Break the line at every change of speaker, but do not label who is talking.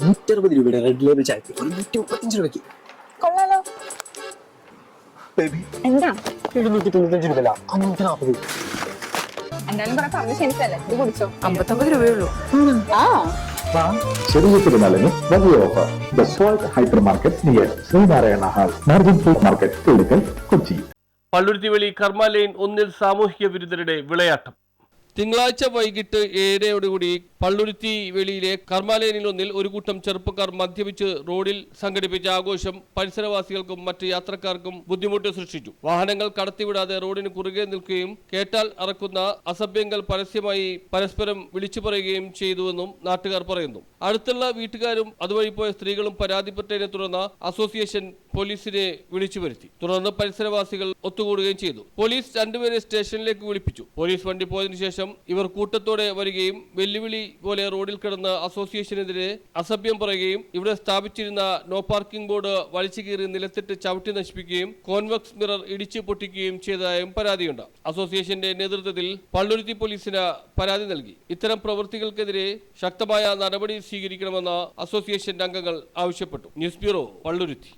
നൂറ്ററുപത് രൂപയുടെ red label ചായക്ക് ഒരു നൂറ്റി മുപ്പത്തഞ്ച് രൂപയ്ക്ക്.
കൊള്ളാലോ.
ബേബി
എന്താ?
എഴുന്നൂറ്റി തൊണ്ണൂറ്റഞ്ച് രൂപയല്ല അഞ്ഞൂറ്റി നാൽപ്പത്
എന്തായാലും കുറെ പറഞ്ഞ ശനിക്കല്ലേ ഇത് കുടിച്ചോ.
അമ്പത്തൊമ്പത് രൂപയുള്ളൂ
ആ.
ചെറിയ പെരുന്നാളിന് വലിയ offer the salt hyper market near Sreenarayana hall margin market Kochi
Palluruthyveli Karma line ഒന്നിൽ സാമൂഹിക വിരുദ്ധരുടെ വിളയാട്ടം. തിങ്കളാഴ്ച വൈകിട്ട് ഏഴരയോടുകൂടി പള്ളുരുത്തി വെളിയിലെ കർമാലയനിൽ ഒന്നിൽ ഒരു കൂട്ടം ചെറുപ്പക്കാർ മദ്യപിച്ച് റോഡിൽ സംഘടിപ്പിച്ച ആഘോഷം പരിസരവാസികൾക്കും മറ്റ് യാത്രക്കാർക്കും ബുദ്ധിമുട്ട് സൃഷ്ടിച്ചു. വാഹനങ്ങൾ കടത്തിവിടാതെ റോഡിന് കുറുകെ നിൽക്കുകയും കേട്ടാൽ അറക്കുന്ന അസഭ്യങ്ങൾ പരസ്യമായി പരസ്പരം വിളിച്ചു പറയുകയും ചെയ്തുവെന്നും നാട്ടുകാർ പറയുന്നു. അടുത്തുള്ള വീട്ടുകാരും അതുവഴി പോയ സ്ത്രീകളും പരാതിപ്പെട്ടതിനെ തുടർന്ന് അസോസിയേഷൻ പോലീസിനെ വിളിച്ചു വരുത്തി. തുടർന്ന് പരിസരവാസികൾ ഒത്തുകൂടുകയും ചെയ്തു. പോലീസ് രണ്ടുപേരെ സ്റ്റേഷനിലേക്ക് വിളിപ്പിച്ചു. പോലീസ് വണ്ടി പോയതിനു ശേഷം ഇവർ കൂട്ടത്തോടെ വരികയും വെല്ലുവിളി പോലെ റോഡിൽ കിടന്ന് അസോസിയേഷനെതിരെ അസഭ്യം പറയുകയും ഇവിടെ സ്ഥാപിച്ചിരുന്ന നോ പാർക്കിംഗ് ബോർഡ് വലിച്ചു കീറി നിലത്തിട്ട് ചവിട്ടി നശിപ്പിക്കുകയും കോൺവെക്സ് മിറർ ഇടിച്ചു പൊട്ടിക്കുകയും ചെയ്തതായും പരാതിയുണ്ട്. അസോസിയേഷന്റെ നേതൃത്വത്തിൽ പള്ളുരുത്തി പോലീസിന് പരാതി നൽകി. ഇത്തരം പ്രവൃത്തികൾക്കെതിരെ ശക്തമായ നടപടി സ്വീകരിക്കണമെന്ന് അസോസിയേഷൻ അംഗങ്ങൾ ആവശ്യപ്പെട്ടു. News bureau Palluruthy.